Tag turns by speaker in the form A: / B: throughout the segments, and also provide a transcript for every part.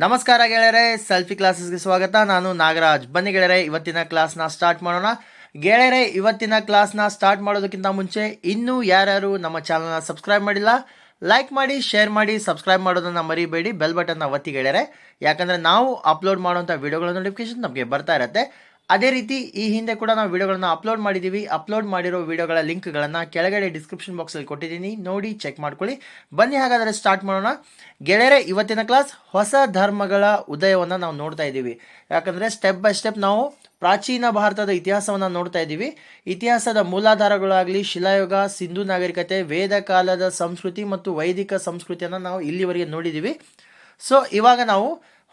A: ನಮಸ್ಕಾರ ಗೆಳೆಯರೆ, ಸೆಲ್ಫಿ ಕ್ಲಾಸಸ್ಗೆ ಸ್ವಾಗತ. ನಾನು ನಾಗರಾಜ್. ಬನ್ನಿ ಗೆಳೆಯರೆ, ಇವತ್ತಿನ ಕ್ಲಾಸ್ನ ಸ್ಟಾರ್ಟ್ ಮಾಡೋಣ. ಗೆಳೆಯರೆ, ಇವತ್ತಿನ ಕ್ಲಾಸ್ನ ಸ್ಟಾರ್ಟ್ ಮಾಡೋದಕ್ಕಿಂತ ಮುಂಚೆ ಇನ್ನೂ ಯಾರ್ಯಾರು ನಮ್ಮ ಚಾನಲ್ನ ಸಬ್ಸ್ಕ್ರೈಬ್ ಮಾಡಿಲ್ಲ? ಲೈಕ್ ಮಾಡಿ, ಶೇರ್ ಮಾಡಿ, ಸಬ್ಸ್ಕ್ರೈಬ್ ಮಾಡೋದನ್ನು ಮರಿಬೇಡಿ. ಬೆಲ್ ಬಟನ್ನ ಒತ್ತಿ ಗೆಳೆಯರೆ. ಯಾಕಂದರೆ ನಾವು ಅಪ್ಲೋಡ್ ಮಾಡುವಂಥ ವಿಡಿಯೋಗಳ ನೋಟಿಫಿಕೇಶನ್ ನಮಗೆ ಬರ್ತಾ ಇರುತ್ತೆ. ಅದೇ ರೀತಿ ಈ ಹಿಂದೆ ಕೂಡ ನಾವು ವಿಡಿಯೋಗಳನ್ನು ಅಪ್ಲೋಡ್ ಮಾಡಿದ್ದೀವಿ ಅಪ್ಲೋಡ್ ಮಾಡಿರೋ ವಿಡಿಯೋಗಳ ಲಿಂಕ್ಗಳನ್ನು ಕೆಳಗಡೆ ಡಿಸ್ಕ್ರಿಪ್ಷನ್ ಬಾಕ್ಸಲ್ಲಿ ಕೊಟ್ಟಿದ್ದೀನಿ. ನೋಡಿ, ಚೆಕ್ ಮಾಡ್ಕೊಳ್ಳಿ. ಬನ್ನಿ ಹಾಗಾದರೆ ಸ್ಟಾರ್ಟ್ ಮಾಡೋಣ. ಗೆಳೆಯರೆ, ಇವತ್ತಿನ ಕ್ಲಾಸ್ ಹೊಸ ಧರ್ಮಗಳ ಉದಯವನ್ನು ನಾವು ನೋಡ್ತಾ ಇದ್ದೀವಿ. ಯಾಕಂದರೆ ಸ್ಟೆಪ್ ಬೈ ಸ್ಟೆಪ್ ನಾವು ಪ್ರಾಚೀನ ಭಾರತದ ಇತಿಹಾಸವನ್ನು ನೋಡ್ತಾ ಇದ್ದೀವಿ. ಇತಿಹಾಸದ ಮೂಲಾಧಾರಗಳಾಗಲಿ, ಶಿಲಾಯುಗ, ಸಿಂಧು ನಾಗರಿಕತೆ, ವೇದ ಕಾಲದ ಸಂಸ್ಕೃತಿ ಮತ್ತು ವೈದಿಕ ಸಂಸ್ಕೃತಿಯನ್ನು ನಾವು ಇಲ್ಲಿವರೆಗೆ ನೋಡಿದ್ದೀವಿ ಸೊ ಇವಾಗ ನಾವು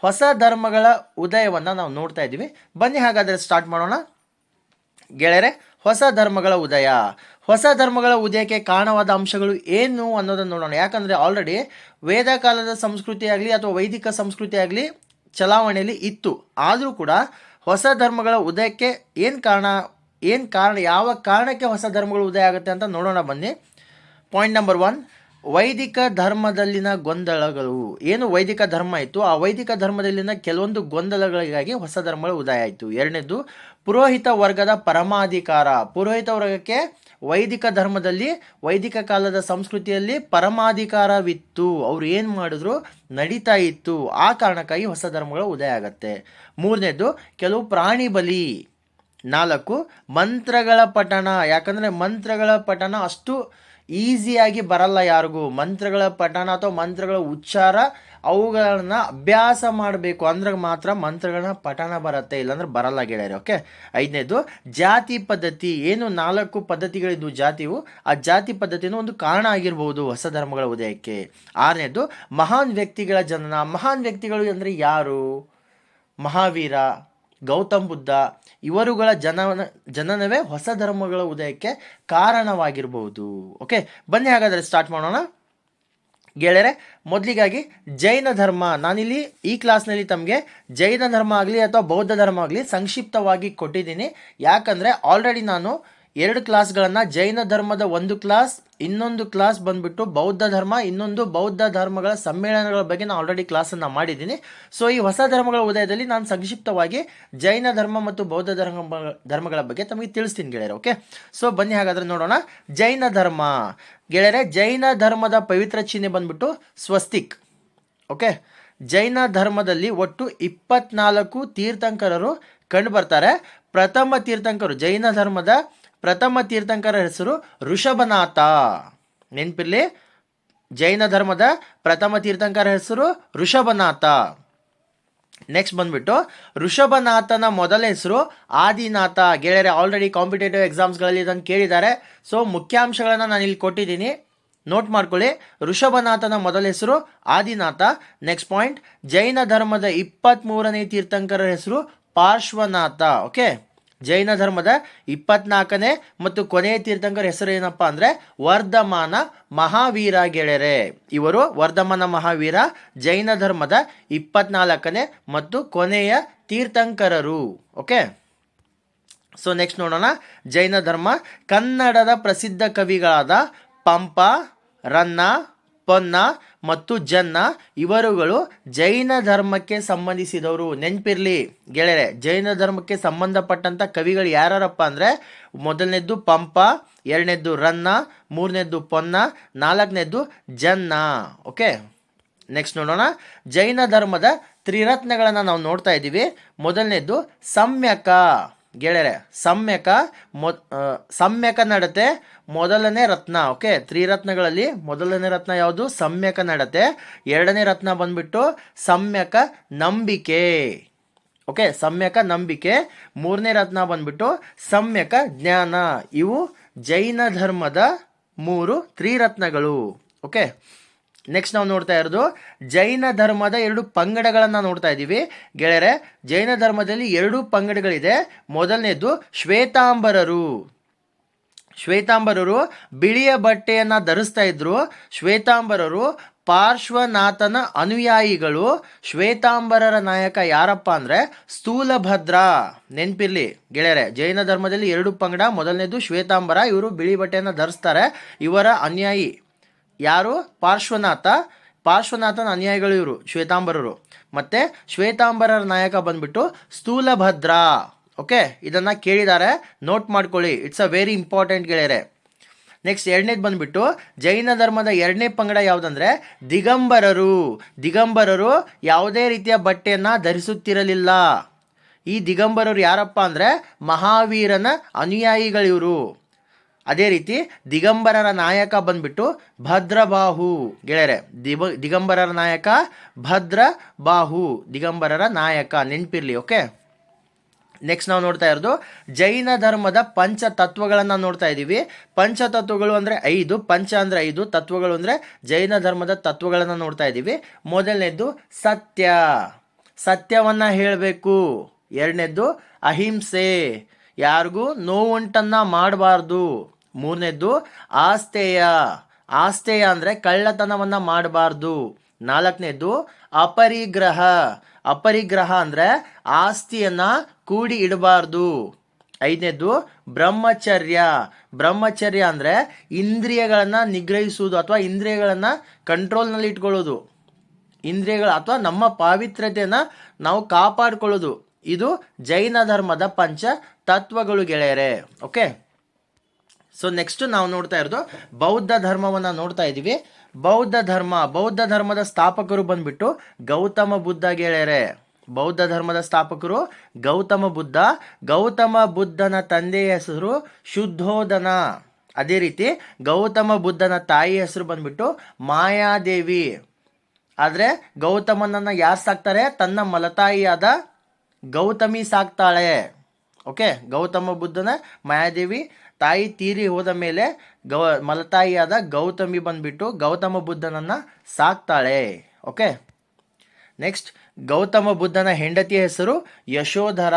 A: ಹೊಸ ಧರ್ಮಗಳ ಉದಯವನ್ನು ನಾವು ನೋಡ್ತಾ ಇದ್ದೀವಿ. ಬನ್ನಿ ಹಾಗಾದರೆ ಸ್ಟಾರ್ಟ್ ಮಾಡೋಣ. ಗೆಳೆಯರೆ, ಹೊಸ ಧರ್ಮಗಳ ಉದಯ. ಹೊಸ ಧರ್ಮಗಳ ಉದಯಕ್ಕೆ ಕಾರಣವಾದ ಅಂಶಗಳು ಏನು ಅನ್ನೋದನ್ನು ನೋಡೋಣ. ಯಾಕಂದರೆ ಆಲ್ರೆಡಿ ವೇದ ಕಾಲದ ಸಂಸ್ಕೃತಿ ಆಗಲಿ ಅಥವಾ ವೈದಿಕ ಸಂಸ್ಕೃತಿ ಆಗಲಿ ಚಲಾವಣೆಯಲ್ಲಿ ಇತ್ತು. ಆದರೂ ಕೂಡ ಹೊಸ ಧರ್ಮಗಳ ಉದಯಕ್ಕೆ ಏನು ಕಾರಣ ಏನು ಕಾರಣ, ಯಾವ ಕಾರಣಕ್ಕೆ ಹೊಸ ಧರ್ಮಗಳು ಉದಯ ಆಗುತ್ತೆ ಅಂತ ನೋಡೋಣ ಬನ್ನಿ. ಪಾಯಿಂಟ್ ನಂಬರ್ ಒನ್ ವೈದಿಕ ಧರ್ಮದಲ್ಲಿನ ಗೊಂದಲಗಳು. ಏನು ವೈದಿಕ ಧರ್ಮ ಇತ್ತು? ಆ ವೈದಿಕ ಧರ್ಮದಲ್ಲಿನ ಕೆಲವೊಂದು ಗೊಂದಲಗಳಿಗಾಗಿ ಹೊಸ ಧರ್ಮಗಳು ಉದಯ ಆಯಿತು. ಎರಡನೇದು, ಪುರೋಹಿತ ವರ್ಗದ ಪರಮಾಧಿಕಾರ. ಪುರೋಹಿತ ವರ್ಗಕ್ಕೆ ವೈದಿಕ ಧರ್ಮದಲ್ಲಿ, ವೈದಿಕ ಕಾಲದ ಸಂಸ್ಕೃತಿಯಲ್ಲಿ ಪರಮಾಧಿಕಾರವಿತ್ತು. ಅವ್ರು ಏನು ಮಾಡಿದ್ರು? ನಡೀತಾ ಇತ್ತು. ಆ ಕಾರಣಕ್ಕಾಗಿ ಹೊಸ ಧರ್ಮಗಳು ಉದಯ ಆಗತ್ತೆ. ಮೂರನೇದು, ಕೆಲವು ಪ್ರಾಣಿ ಬಲಿ. ನಾಲ್ಕು, ಮಂತ್ರಗಳ ಪಠಣ. ಯಾಕಂದರೆ ಮಂತ್ರಗಳ ಪಠಣ ಅಷ್ಟು ಈಸಿಯಾಗಿ ಬರಲ್ಲ ಯಾರಿಗೂ. ಮಂತ್ರಗಳ ಪಠಣ ಅಥವಾ ಮಂತ್ರಗಳ ಉಚ್ಚಾರ ಅವುಗಳನ್ನ ಅಭ್ಯಾಸ ಮಾಡಬೇಕು ಅಂದ್ರೆ ಮಾತ್ರ ಮಂತ್ರಗಳನ್ನ ಪಠಣ ಬರುತ್ತೆ, ಇಲ್ಲಾಂದ್ರೆ ಬರಲ್ಲ ಗೆಳೆಯರು ಓಕೆ ಐದನೇದು, ಜಾತಿ ಪದ್ಧತಿ. ಏನು ನಾಲ್ಕು ಪದ್ಧತಿಗಳಿದ್ದು ಜಾತಿವು? ಆ ಜಾತಿ ಪದ್ಧತಿನೂ ಒಂದು ಕಾರಣ ಆಗಿರ್ಬೋದು ಹೊಸ ಧರ್ಮಗಳ ಉದಯಕ್ಕೆ. ಆರನೇದು, ಮಹಾನ್ ವ್ಯಕ್ತಿಗಳ ಜನನ. ಮಹಾನ್ ವ್ಯಕ್ತಿಗಳು ಅಂದರೆ ಯಾರು? ಮಹಾವೀರ. ಗೌತಮ್ ಬುದ್ಧ, ಇವರುಗಳ ಜನನ, ಜನನವೇ ಹೊಸ ಧರ್ಮಗಳ ಉದಯಕ್ಕೆ ಕಾರಣವಾಗಿರಬಹುದು ಓಕೆ ಬನ್ನಿ ಹಾಗಾದರೆ ಸ್ಟಾರ್ಟ್ ಮಾಡೋಣ. ಗೆಳೆಯರೆ, ಮೊದಲಿಗಾಗಿ ಜೈನ ಧರ್ಮ. ನಾನಿಲ್ಲಿ ಈ ಕ್ಲಾಸ್ನಲ್ಲಿ ತಮಗೆ ಜೈನ ಧರ್ಮ ಆಗಲಿ ಅಥವಾ ಬೌದ್ಧ ಧರ್ಮ ಆಗಲಿ ಸಂಕ್ಷಿಪ್ತವಾಗಿ ಕೊಟ್ಟಿದ್ದೀನಿ. ಯಾಕಂದರೆ ಆಲ್ರೆಡಿ ನಾನು ಎರಡು ಕ್ಲಾಸ್ಗಳನ್ನು ಜೈನ ಧರ್ಮದ ಒಂದು ಕ್ಲಾಸ್, ಇನ್ನೊಂದು ಕ್ಲಾಸ್ ಬಂದ್ಬಿಟ್ಟು ಬೌದ್ಧ ಧರ್ಮ, ಇನ್ನೊಂದು ಬೌದ್ಧ ಧರ್ಮಗಳ ಸಮ್ಮೇಳನಗಳ ಬಗ್ಗೆ ನಾನು ಆಲ್ರೆಡಿ ಕ್ಲಾಸನ್ನು ಮಾಡಿದ್ದೀನಿ. ಸೊ ಈ ಹೊಸ ಧರ್ಮಗಳ ಉದಯದಲ್ಲಿ ನಾನು ಸಂಕ್ಷಿಪ್ತವಾಗಿ ಜೈನ ಧರ್ಮ ಮತ್ತು ಬೌದ್ಧ ಧರ್ಮ, ಧರ್ಮಗಳ ಬಗ್ಗೆ ತಮಗೆ ತಿಳಿಸ್ತೀನಿ ಗೆಳೆಯರು ಓಕೆ ಸೊ ಬನ್ನಿ ಹಾಗಾದರೆ ನೋಡೋಣ. ಜೈನ ಧರ್ಮ. ಗೆಳೆಯರೆ, ಜೈನ ಧರ್ಮದ ಪವಿತ್ರ ಚಿಹ್ನೆ ಬಂದ್ಬಿಟ್ಟು ಸ್ವಸ್ತಿಕ್ ಓಕೆ ಜೈನ ಧರ್ಮದಲ್ಲಿ ಒಟ್ಟು ಇಪ್ಪತ್ನಾಲ್ಕು ತೀರ್ಥಂಕರರು ಕಂಡು ಬರ್ತಾರೆ. ಪ್ರಥಮ ತೀರ್ಥಂಕರು ಜೈನ ಧರ್ಮದ ಪ್ರಥಮ ತೀರ್ಥಂಕರ ಹೆಸರು ಋಷಭನಾಥ. ನೆನಪಿರಲಿ? ಜೈನ ಧರ್ಮದ ಪ್ರಥಮ ತೀರ್ಥಂಕರ ಹೆಸರು ಋಷಭನಾಥ. ನೆಕ್ಸ್ಟ್ ಬಂದ್ಬಿಟ್ಟು, ಋಷಭನಾಥನ ಮೊದಲ ಹೆಸರು ಆದಿನಾಥ. ಗೆಳೆಯರೆ ಆಲ್ರೆಡಿ ಕಾಂಪಿಟೇಟಿವ್ ಎಕ್ಸಾಮ್ಸ್ಗಳಲ್ಲಿ ಇದನ್ನು ಕೇಳಿದ್ದಾರೆ. ಸೊ ಮುಖ್ಯಾಂಶಗಳನ್ನು ನಾನು ಇಲ್ಲಿ ಕೊಟ್ಟಿದ್ದೀನಿ. ನೋಟ್ ಮಾಡ್ಕೊಳ್ಳಿ, ಋಷಭನಾಥನ ಮೊದಲ ಹೆಸರು ಆದಿನಾಥ. ನೆಕ್ಸ್ಟ್ ಪಾಯಿಂಟ್ ಜೈನ ಧರ್ಮದ ಇಪ್ಪತ್ತ್ಮೂರನೇ ತೀರ್ಥಂಕರ ಹೆಸರು ಪಾರ್ಶ್ವನಾಥ. ಓಕೆ ಜೈನ ಧರ್ಮದ ಇಪ್ಪತ್ನಾಲ್ಕನೇ ಮತ್ತು ಕೊನೆಯ ತೀರ್ಥಂಕರ ಹೆಸರು ಏನಪ್ಪ ಅಂದರೆ ವರ್ಧಮಾನ ಮಹಾವೀರ ಗೆಳೆರೆ ಇವರು ವರ್ಧಮಾನ ಮಹಾವೀರ, ಜೈನ ಧರ್ಮದ ಇಪ್ಪತ್ನಾಲ್ಕನೇ ಮತ್ತು ಕೊನೆಯ ತೀರ್ಥಂಕರರು. ಓಕೆ? ಸೊ ನೆಕ್ಸ್ಟ್ ನೋಡೋಣ. ಜೈನ ಧರ್ಮ ಕನ್ನಡದ ಪ್ರಸಿದ್ಧ ಕವಿಗಳಾದ ಪಂಪ, ರನ್ನ ಪೊನ್ನ ಮತ್ತು ಜನ್ನ ಇವರುಗಳು ಜೈನ ಧರ್ಮಕ್ಕೆ ಸಂಬಂಧಿಸಿದವರು. ನೆನಪಿರಲಿ ಗೆಳೆಯರೆ, ಜೈನ ಧರ್ಮಕ್ಕೆ ಸಂಬಂಧಪಟ್ಟಂಥ ಕವಿಗಳು ಯಾರಪ್ಪ ಅಂದರೆ ಮೊದಲನೇದ್ದು ಪಂಪ, ಎರಡನೇದ್ದು ರನ್ನ, ಮೂರನೇದ್ದು ಪೊನ್ನ, ನಾಲ್ಕನೇದ್ದು ಜನ್ನ. ಓಕೆ? ನೆಕ್ಸ್ಟ್ ನೋಡೋಣ. ಜೈನ ಧರ್ಮದ ತ್ರಿರತ್ನಗಳನ್ನು ನಾವು ನೋಡ್ತಾ ಇದ್ದೀವಿ. ಮೊದಲನೇದ್ದು ಸಮ್ಯಕ. ಗೆಳೆಯರೆ, ಸಮ್ಯಕ ಮೊ ಸಮ್ಯಕ ನಡತೆ ಮೊದಲನೇ ರತ್ನ ಓಕೆ ತ್ರಿರತ್ನಗಳಲ್ಲಿ ಮೊದಲನೇ ರತ್ನ ಯಾವುದು? ಸಮ್ಯಕ ನಡತೆ. ಎರಡನೇ ರತ್ನ ಬಂದ್ಬಿಟ್ಟು ಸಮ್ಯಕ ನಂಬಿಕೆ ಓಕೆ ಸಮ್ಯಕ ನಂಬಿಕೆ. ಮೂರನೇ ರತ್ನ ಬಂದ್ಬಿಟ್ಟು ಸಮ್ಯಕ ಜ್ಞಾನ. ಇವು ಜೈನ ಧರ್ಮದ ಮೂರು ತ್ರಿರತ್ನಗಳು ಓಕೆ ನೆಕ್ಸ್ಟ್ ನಾವು ನೋಡ್ತಾ ಇರೋದು, ಜೈನ ಧರ್ಮದ ಎರಡು ಪಂಗಡಗಳನ್ನು ನೋಡ್ತಾ ಇದ್ದೀವಿ. ಗೆಳೆಯರೆ, ಜೈನ ಧರ್ಮದಲ್ಲಿ ಎರಡು ಪಂಗಡಗಳಿದೆ. ಮೊದಲನೇದು ಶ್ವೇತಾಂಬರರು. ಶ್ವೇತಾಂಬರರು ಬಿಳಿಯ ಬಟ್ಟೆಯನ್ನು ಧರಿಸ್ತಾ ಇದ್ರು. ಶ್ವೇತಾಂಬರರು ಪಾರ್ಶ್ವನಾಥನ ಅನುಯಾಯಿಗಳು. ಶ್ವೇತಾಂಬರರ ನಾಯಕ ಯಾರಪ್ಪ ಅಂದರೆ ಸ್ಥೂಲಭದ್ರ. ನೆನಪಿರ್ಲಿ ಗೆಳೆಯರೆ, ಜೈನ ಧರ್ಮದಲ್ಲಿ ಎರಡು ಪಂಗಡ, ಮೊದಲನೇದು ಶ್ವೇತಾಂಬರ, ಇವರು ಬಿಳಿ ಬಟ್ಟೆಯನ್ನು ಧರಿಸ್ತಾರೆ. ಇವರ ಅನುಯಾಯಿ ಯಾರು? ಪಾರ್ಶ್ವನಾಥ. ಪಾರ್ಶ್ವನಾಥನ ಅನುಯಾಯಿಗಳು ಇವರು, ಶ್ವೇತಾಂಬರರು. ಮತ್ತೆ ಶ್ವೇತಾಂಬರರ ನಾಯಕ ಬಂದ್ಬಿಟ್ಟು ಸ್ಥೂಲಭದ್ರ. ಓಕೆ? ಇದನ್ನ ಕೇಳಿದ್ದಾರೆ ನೋಟ್ ಮಾಡ್ಕೊಳ್ಳಿ. ಇಟ್ಸ್ ಅ ವೆರಿ ಇಂಪಾರ್ಟೆಂಟ್ ಗೆಳೆಯರೆ. ನೆಕ್ಸ್ಟ್ ಎರಡನೇದು ಬಂದ್ಬಿಟ್ಟು, ಜೈನ ಧರ್ಮದ ಎರಡನೇ ಪಂಗಡ ಯಾವುದಂದ್ರೆ, ದಿಗಂಬರರು. ದಿಗಂಬರರು ಯಾವುದೇ ರೀತಿಯ ಬಟ್ಟೆಯನ್ನು ಧರಿಸುತ್ತಿರಲಿಲ್ಲ. ಈ ದಿಗಂಬರರು ಯಾರಪ್ಪ ಅಂದ್ರೆ, ಮಹಾವೀರನ ಅನುಯಾಯಿಗಳಿವರು. ಅದೇ ರೀತಿ ದಿಗಂಬರರ ನಾಯಕ ಬಂದ್ಬಿಟ್ಟು ಭದ್ರಬಾಹು. ಗೆಳೆಯರೆ, ದಿಬ, ದಿಗಂಬರರ ನಾಯಕ ಭದ್ರ ಬಾಹು ದಿಗಂಬರರ ನಾಯಕ, ನೆನ್ಪಿರ್ಲಿ, ಓಕೆ? ನೆಕ್ಸ್ಟ್ ನಾವು ನೋಡ್ತಾ ಇರೋದು ಜೈನ ಧರ್ಮದ ಪಂಚ ತತ್ವಗಳನ್ನು ನೋಡ್ತಾ ಇದ್ದೀವಿ ಪಂಚ ತತ್ವಗಳು ಅಂದರೆ ಐದು, ಪಂಚ ಅಂದರೆ ಐದು, ತತ್ವಗಳು ಅಂದರೆ ಜೈನ ಧರ್ಮದ ತತ್ವಗಳನ್ನು ನೋಡ್ತಾ ಇದ್ದೀವಿ ಮೊದಲನೇದ್ದು ಸತ್ಯ. ಸತ್ಯವನ್ನ ಹೇಳಬೇಕು. ಎರಡನೇದ್ದು ಅಹಿಂಸೆ. ಯಾರಿಗೂ ನೋವುಂಟನ್ನು ಮಾಡಬಾರ್ದು. ಮೂರನೇದ್ದು ಆಸ್ತೆಯ ಆಸ್ತೆಯ ಅಂದರೆ ಕಳ್ಳತನವನ್ನ ಮಾಡಬಾರ್ದು. ನಾಲ್ಕನೇದು, ಅಪರಿಗ್ರಹ. ಅಪರಿಗ್ರಹ ಅಂದ್ರೆ ಆಸ್ತಿಯನ್ನ ಕೂಡಿ ಇಡಬಾರ್ದು. ಐದನೇದ್ದು ಬ್ರಹ್ಮಚರ್ಯ. ಬ್ರಹ್ಮಚರ್ಯ ಅಂದ್ರೆ ಇಂದ್ರಿಯಗಳನ್ನ ನಿಗ್ರಹಿಸುವುದು ಅಥವಾ ಇಂದ್ರಿಯಗಳನ್ನ ಕಂಟ್ರೋಲ್ನಲ್ಲಿ ಇಟ್ಕೊಳ್ಳೋದು. ಇಂದ್ರಿಯಗಳು ಅಥವಾ ನಮ್ಮ ಪಾವಿತ್ರ್ಯತೆಯನ್ನ ನಾವು ಕಾಪಾಡಿಕೊಳ್ಳೋದು. ಇದು ಜೈನ ಧರ್ಮದ ಪಂಚ ತತ್ವಗಳು ಗೆಳೆಯರೆ. ಓಕೆ? ಸೊ ನೆಕ್ಸ್ಟ್ ನಾವು ನೋಡ್ತಾ ಇರೋದು ಬೌದ್ಧ ಧರ್ಮವನ್ನ ನೋಡ್ತಾ ಇದ್ದೀವಿ ಬೌದ್ಧ ಧರ್ಮ, ಬೌದ್ಧ ಧರ್ಮದ ಸ್ಥಾಪಕರು ಬಂದ್ಬಿಟ್ಟು ಗೌತಮ ಬುದ್ಧ ಗೆಳೆಯರೆ. ಬೌದ್ಧ ಧರ್ಮದ ಸ್ಥಾಪಕರು ಗೌತಮ ಬುದ್ಧ. ಗೌತಮ ಬುದ್ಧನ ತಂದೆಯ ಹೆಸರು ಶುದ್ಧೋದನ. ಅದೇ ರೀತಿ ಗೌತಮ ಬುದ್ಧನ ತಾಯಿ ಹೆಸರು ಬಂದ್ಬಿಟ್ಟು ಮಾಯಾದೇವಿ. ಆದರೆ ಗೌತಮನನ್ನು ಯಾರು ಸಾಕ್ತಾರೆ? ತನ್ನ ಮಲತಾಯಿಯಾದ ಗೌತಮಿ ಸಾಕ್ತಾಳೆ. ಓಕೆ? ಗೌತಮ ಬುದ್ಧನ, ಮಾಯಾದೇವಿ ತಾಯಿ ತೀರಿ ಹೋದ ಮೇಲೆ ಗೌ, ಮಲತಾಯಿಯಾದ ಗೌತಮಿ ಬಂದ್ಬಿಟ್ಟು ಗೌತಮ ಬುದ್ಧನನ್ನು ಸಾಕ್ತಾಳೆ. ಓಕೆ? ನೆಕ್ಸ್ಟ್ ಗೌತಮ ಬುದ್ಧನ ಹೆಂಡತಿಯ ಹೆಸರು ಯಶೋಧರ.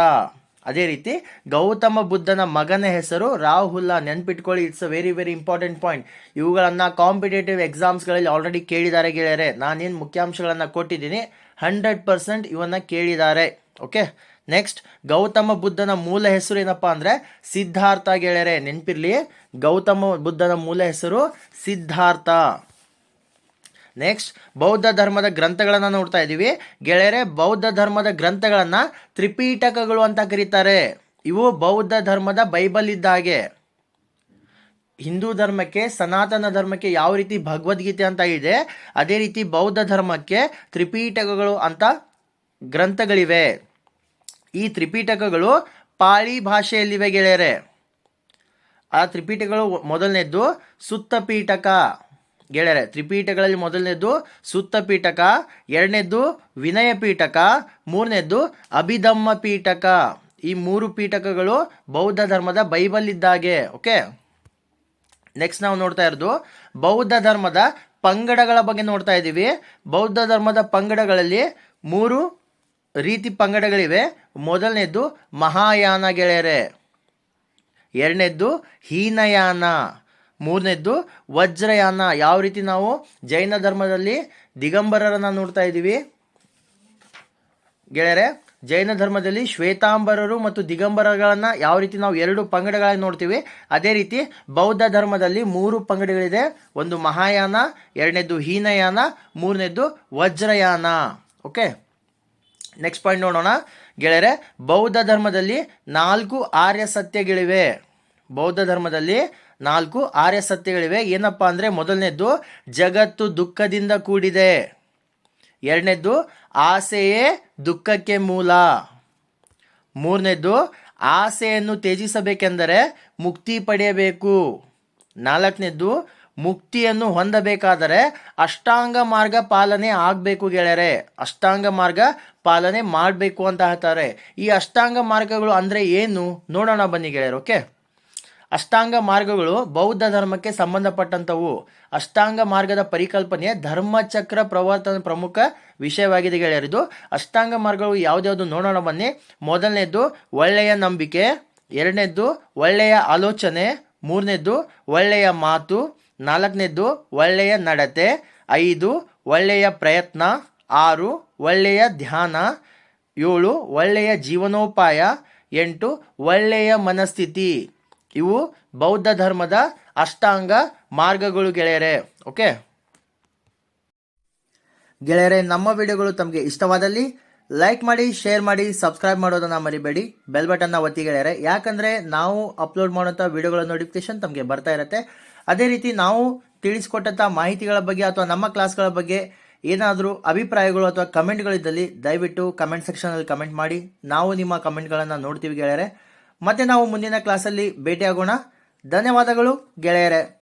A: ಅದೇ ರೀತಿ ಗೌತಮ ಬುದ್ಧನ ಮಗನ ಹೆಸರು ರಾಹುಲ. ನೆನ್ಪಿಟ್ಕೊಳ್ಳಿ it's a very very important point ಇವುಗಳನ್ನು ಕಾಂಪಿಟೇಟಿವ್ ಎಕ್ಸಾಮ್ಸ್ಗಳಲ್ಲಿ ಆಲ್ರೆಡಿ ಕೇಳಿದ್ದಾರೆ ಗೆಳೆಯರೆ. ನಾನೇನು ಮುಖ್ಯಾಂಶಗಳನ್ನು ಕೊಟ್ಟಿದ್ದೀನಿ? ಹಂಡ್ರೆಡ್ ಪರ್ಸೆಂಟ್ ಇವನ್ನ ಕೇಳಿದ್ದಾರೆ. ಓಕೆ ನೆಕ್ಸ್ಟ್ ಗೌತಮ ಬುದ್ಧನ ಮೂಲ ಹೆಸರು ಏನಪ್ಪಾ ಅಂದರೆ ಸಿದ್ಧಾರ್ಥ ಗೆಳೆಯರೆ ನೆನಪಿರ್ಲಿ? ಗೌತಮ ಬುದ್ಧನ ಮೂಲ ಹೆಸರು ಸಿದ್ಧಾರ್ಥ. ನೆಕ್ಸ್ಟ್ ಬೌದ್ಧ ಧರ್ಮದ ಗ್ರಂಥಗಳನ್ನು ನೋಡ್ತಾ ಇದ್ದೀವಿ ಗೆಳೆಯರೆ, ಬೌದ್ಧ ಧರ್ಮದ ಗ್ರಂಥಗಳನ್ನು ತ್ರಿಪೀಠಕಗಳು ಅಂತ ಕರೀತಾರೆ. ಇವು ಬೌದ್ಧ ಧರ್ಮದ ಬೈಬಲ್ ಇದ್ದ ಹಾಗೆ. ಹಿಂದೂ ಧರ್ಮಕ್ಕೆ, ಸನಾತನ ಧರ್ಮಕ್ಕೆ ಯಾವ ರೀತಿ ಭಗವದ್ಗೀತೆ ಅಂತ ಇದೆ, ಅದೇ ರೀತಿ ಬೌದ್ಧ ಧರ್ಮಕ್ಕೆ ತ್ರಿಪೀಠಕಗಳು ಅಂತ ಗ್ರಂಥಗಳಿವೆ. ಈ ತ್ರಿಪೀಟಕಗಳು ಪಾಳಿ ಭಾಷೆಯಲ್ಲಿವೆ ಗೆಳೆಯರೆ. ಆ ತ್ರಿಪೀಠಗಳು ಮೊದಲನೇದ್ದು ಸುತ್ತ ಪೀಠಕ ಗೆಳೆಯರೆ. ತ್ರಿಪೀಠಗಳಲ್ಲಿ ಮೊದಲನೇದ್ದು ಸುತ್ತ ಪೀಠಕ ಎರಡನೇದ್ದು ವಿನಯ ಪೀಠಕ ಮೂರನೇದ್ದು ಅಭಿಧಮ್ಮ ಪೀಠಕ ಈ ಮೂರು ಪೀಠಕಗಳು ಬೌದ್ಧ ಧರ್ಮದ ಬೈಬಲ್ ಇದ್ದಾಗೆ ಓಕೆ? ನೆಕ್ಸ್ಟ್ ನಾವು ನೋಡ್ತಾ ಇರೋದು ಬೌದ್ಧ ಧರ್ಮದ ಪಂಗಡಗಳ ಬಗ್ಗೆ ನೋಡ್ತಾ ಇದ್ದೀವಿ ಬೌದ್ಧ ಧರ್ಮದ ಪಂಗಡಗಳಲ್ಲಿ ಮೂರು ರೀತಿ ಪಂಗಡಗಳಿವೆ. ಮೊದಲನೇದ್ದು ಮಹಾಯಾನ ಗೆಳೆಯರೆ. ಎರಡನೇದ್ದು ಹೀನಯಾನ. ಮೂರನೇದ್ದು ವಜ್ರಯಾನ. ಯಾವ ರೀತಿ ನಾವು ಜೈನ ಧರ್ಮದಲ್ಲಿ ದಿಗಂಬರರನ್ನ ನೋಡ್ತಾ ಇದ್ದೀವಿ? ಗೆಳೆಯರೆ, ಜೈನ ಧರ್ಮದಲ್ಲಿ ಶ್ವೇತಾಂಬರರು ಮತ್ತು ದಿಗಂಬರಗಳನ್ನು ಯಾವ ರೀತಿ ನಾವು ಎರಡು ಪಂಗಡಗಳಾಗಿ ನೋಡ್ತೀವಿ? ಅದೇ ರೀತಿ ಬೌದ್ಧ ಧರ್ಮದಲ್ಲಿ ಮೂರು ಪಂಗಡಗಳಿದೆ. ಒಂದು ಮಹಾಯಾನ, ಎರಡನೇದ್ದು ಹೀನಯಾನ, ಮೂರನೇದ್ದು ವಜ್ರಯಾನ. ಓಕೆ? ನೆಕ್ಸ್ಟ್ ಪಾಯಿಂಟ್ ನೋಡೋಣ. ಗೆಳೆಯರೆ, ಬೌದ್ಧ ಧರ್ಮದಲ್ಲಿ ನಾಲ್ಕು ಆರ್ಯ ಸತ್ಯಗಳಿವೆ. ಬೌದ್ಧ ಧರ್ಮದಲ್ಲಿ ನಾಲ್ಕು ಆರ್ಯ ಸತ್ಯಗಳಿವೆ. ಏನಪ್ಪ ಅಂದರೆ ಮೊದಲನೇದ್ದು ಜಗತ್ತು ದುಃಖದಿಂದ ಕೂಡಿದೆ. ಎರಡನೇದ್ದು ಆಸೆಯೇ ದುಃಖಕ್ಕೆ ಮೂಲ. ಮೂರನೇದ್ದು ಆಸೆಯನ್ನು ತ್ಯಜಿಸಬೇಕೆಂದರೆ ಮುಕ್ತಿ ಪಡೆಯಬೇಕು. ನಾಲ್ಕನೇದ್ದು ಮುಕ್ತಿಯನ್ನು ಹೊಂದಬೇಕಾದರೆ ಅಷ್ಟಾಂಗ ಮಾರ್ಗ ಪಾಲನೆ ಆಗಬೇಕು ಗೆಳೆಯರೆ. ಅಷ್ಟಾಂಗ ಮಾರ್ಗ ಪಾಲನೆ ಮಾಡಬೇಕು ಅಂತ ಹೇಳ್ತಾರೆ. ಈ ಅಷ್ಟಾಂಗ ಮಾರ್ಗಗಳು ಅಂದರೆ ಏನು? ನೋಡೋಣ ಬನ್ನಿ ಗೆಳೆಯರು, ಓಕೆ? ಅಷ್ಟಾಂಗ ಮಾರ್ಗಗಳು ಬೌದ್ಧ ಧರ್ಮಕ್ಕೆ ಸಂಬಂಧಪಟ್ಟಂಥವು ಅಷ್ಟಾಂಗ ಮಾರ್ಗದ ಪರಿಕಲ್ಪನೆ ಧರ್ಮಚಕ್ರ ಪ್ರವರ್ತನ ಪ್ರಮುಖ ವಿಷಯವಾಗಿದೆ ಗೆಳೆಯರಿದು ಅಷ್ಟಾಂಗ ಮಾರ್ಗಗಳು ಯಾವುದ್ಯಾವುದು ನೋಡೋಣ ಬನ್ನಿ. ಮೊದಲನೇದ್ದು ಒಳ್ಳೆಯ ನಂಬಿಕೆ, ಎರಡನೇದ್ದು ಒಳ್ಳೆಯ ಆಲೋಚನೆ, ಮೂರನೇದ್ದು ಒಳ್ಳೆಯ ಮಾತು ನಾಲ್ಕನೇದ್ದು ಒಳ್ಳೆಯ ನಡತೆ. ಐದು, ಒಳ್ಳೆಯ ಪ್ರಯತ್ನ. ಆರು, ಒಳ್ಳೆಯ ಧ್ಯಾನ. ಏಳು, ಒಳ್ಳೆಯ ಜೀವನೋಪಾಯ. ಎಂಟು, ಒಳ್ಳೆಯ ಮನಸ್ಥಿತಿ. ಇವು ಬೌದ್ಧ ಧರ್ಮದ ಅಷ್ಟಾಂಗ ಮಾರ್ಗಗಳು ಗೆಳೆಯರೆ. ಓಕೆ? ಗೆಳೆಯರೆ, ನಮ್ಮ ವಿಡಿಯೋಗಳು ತಮಗೆ ಇಷ್ಟವಾದಲ್ಲಿ ಲೈಕ್ ಮಾಡಿ, ಶೇರ್ ಮಾಡಿ, ಸಬ್ಸ್ಕ್ರೈಬ್ ಮಾಡೋದನ್ನು ಮರಿಬೇಡಿ. ಬೆಲ್ ಬಟನ್ನ ಒತ್ತಿ ಗೆಳೆಯರೆ. ಯಾಕಂದರೆ ನಾವು ಅಪ್ಲೋಡ್ ಮಾಡೋಂಥ ವಿಡಿಯೋಗಳ ನೋಟಿಫಿಕೇಶನ್ ತಮಗೆ ಬರ್ತಾ ಇರುತ್ತೆ. ಅದೇ ರೀತಿ ನಾವು ತಿಳಿಸಿಕೊಟ್ಟಂಥ ಮಾಹಿತಿಗಳ ಬಗ್ಗೆ ಅಥವಾ ನಮ್ಮ ಕ್ಲಾಸ್ಗಳ ಬಗ್ಗೆ ಏನಾದರೂ ಅಭಿಪ್ರಾಯಗಳು ಅಥವಾ ಕಮೆಂಟ್ಗಳಿದ್ದಲ್ಲಿ ದಯವಿಟ್ಟು ಕಮೆಂಟ್ ಸೆಕ್ಷನಲ್ಲಿ ಕಮೆಂಟ್ ಮಾಡಿ. ನಾವು ನಿಮ್ಮ ಕಮೆಂಟ್ಗಳನ್ನು ನೋಡ್ತೀವಿ ಗೆಳೆಯರೆ. ಮತ್ತೆ ನಾವು ಮುಂದಿನ ಕ್ಲಾಸಲ್ಲಿ ಭೇಟಿಯಾಗೋಣ. ಧನ್ಯವಾದಗಳು ಗೆಳೆಯರೆ.